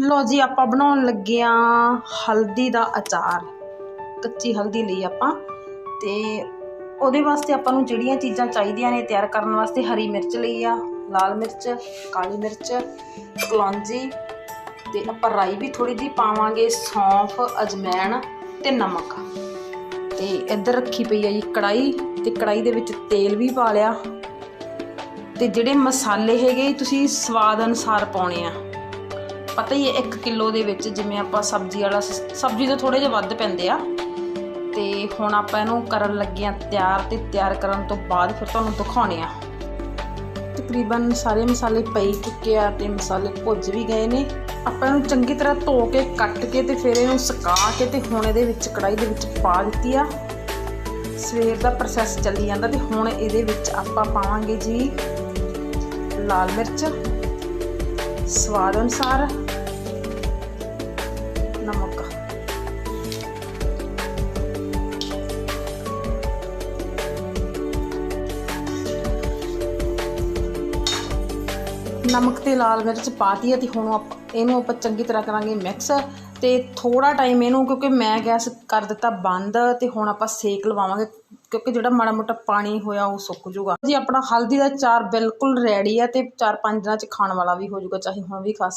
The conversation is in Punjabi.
ਲੋ ਜੀ, ਆਪਾਂ ਬਣਾਉਣ ਲੱਗੇ ਆ ਹਲਦੀ ਦਾ ਅਚਾਰ। ਕੱਚੀ ਹਲਦੀ ਲਈ ਆਪਾਂ ਤੇ ਉਹਦੇ ਵਾਸਤੇ ਆਪਾਂ ਨੂੰ ਜਿਹੜੀਆਂ ਚੀਜ਼ਾਂ ਚਾਹੀਦੀਆਂ ਨੇ ਤਿਆਰ ਕਰਨ ਵਾਸਤੇ ਹਰੀ ਮਿਰਚ ਲਈ ਆ, ਲਾਲ ਮਿਰਚ, ਕਾਲੀ ਮਿਰਚ, ਕਲੌਂਜੀ ਤੇ ਆਪਾਂ ਰਾਈ ਵੀ ਥੋੜੀ ਜਿਹੀ ਪਾਵਾਂਗੇ, ਸੌਂਫ, ਅਜਮੈਣ ਤੇ ਨਮਕ। ਤੇ ਇੱਧਰ ਰੱਖੀ ਪਈ ਆ ਜੀ ਕੜਾਈ ਤੇ ਕੜਾਈ ਦੇ ਵਿੱਚ ਤੇਲ ਵੀ ਪਾ ਲਿਆ। ਤੇ ਜਿਹੜੇ ਮਸਾਲੇ ਹੈਗੇ, ਤੁਸੀਂ ਸਵਾਦ ਅਨੁਸਾਰ ਪਾਉਣੇ ਆ। ਪਤਾ ਹੀ ਹੈ 1 ਕਿਲੋ ਦੇ ਵਿੱਚ ਜਿਵੇਂ ਆਪਾਂ ਸਬਜ਼ੀ ਵਾਲਾ ਸ- ਸਬਜ਼ੀ ਤੋਂ ਥੋੜੇ ਜਿਹਾ ਵੱਧ ਪੈਂਦੇ ਆ। ਤੇ ਹੁਣ ਆਪਾਂ ਇਹਨੂੰ ਕਰਨ ਲੱਗੇ ਆ ਤਿਆਰ ਤੇ ਤਿਆਰ ਕਰਨ ਤੋਂ ਬਾਅਦ ਫਿਰ ਤੁਹਾਨੂੰ ਦਿਖਾਉਣੇ ਆ। ਤਕਰੀਬਨ ਸਾਰੇ ਮਸਾਲੇ ਪਈ ਚੁੱਕੇ ਆ ਤੇ ਮਸਾਲੇ ਭੁੱਜ ਵੀ ਗਏ ਨੇ। ਆਪਾਂ ਇਹਨੂੰ ਚੰਗੀ ਤਰ੍ਹਾਂ ਧੋ ਕੇ, ਕੱਟ ਕੇ ਤੇ ਫਿਰ ਇਹਨੂੰ ਸੁਕਾ ਕੇ ਤੇ ਹੁਣ ਇਹਦੇ ਵਿੱਚ ਕੜਾਈ ਦੇ ਵਿੱਚ ਪਾ ਦਿੱਤੀ ਆ। ਸਵੇਰ ਦਾ ਪ੍ਰੋਸੈਸ ਚੱਲੀ ਜਾਂਦਾ ਤੇ ਹੁਣ ਇਹਦੇ ਵਿੱਚ ਆਪਾਂ ਪਾਵਾਂਗੇ ਜੀ ਲਾਲ ਮਿਰਚ। ਸਵਾਦ ਅਨੁਸਾਰ ਨਮਕ ਤੇ ਲਾਲ ਮਿਰਚ ਪਾਤੀ ਹੈ ਤੇ ਹੁਣ ਆਪਾਂ ਇਹਨੂੰ ਆਪਾਂ ਚੰਗੀ ਤਰ੍ਹਾਂ ਕਰਾਂਗੇ ਮਿਕਸ। ਤੇ ਥੋੜਾ ਟਾਈਮ ਇਹਨੂੰ, ਕਿਉਂਕਿ ਮੈਂ ਗੈਸ ਕਰ ਦਿੱਤਾ ਬੰਦ, ਤੇ ਹੁਣ ਆਪਾਂ ਸੇਕ ਲਵਾਵਾਂਗੇ, ਕਿਉਂਕਿ ਜਿਹੜਾ ਮਾੜਾ ਮੋਟਾ ਪਾਣੀ ਹੋਇਆ ਉਹ ਸੁੱਕ ਜੂਗਾ ਜੀ, ਆਪਣਾ ਹਲਦੀ ਦਾ ਚਾਰ ਬਿਲਕੁਲ ਰੈਡੀ ਆ ਤੇ 4-5 ਦਿਨਾਂ ਚ ਖਾਣ ਵਾਲਾ ਵੀ ਹੋ ਜੂਗਾ ਚਾਹੇ ਹੁਣ ਵੀ ਖਾ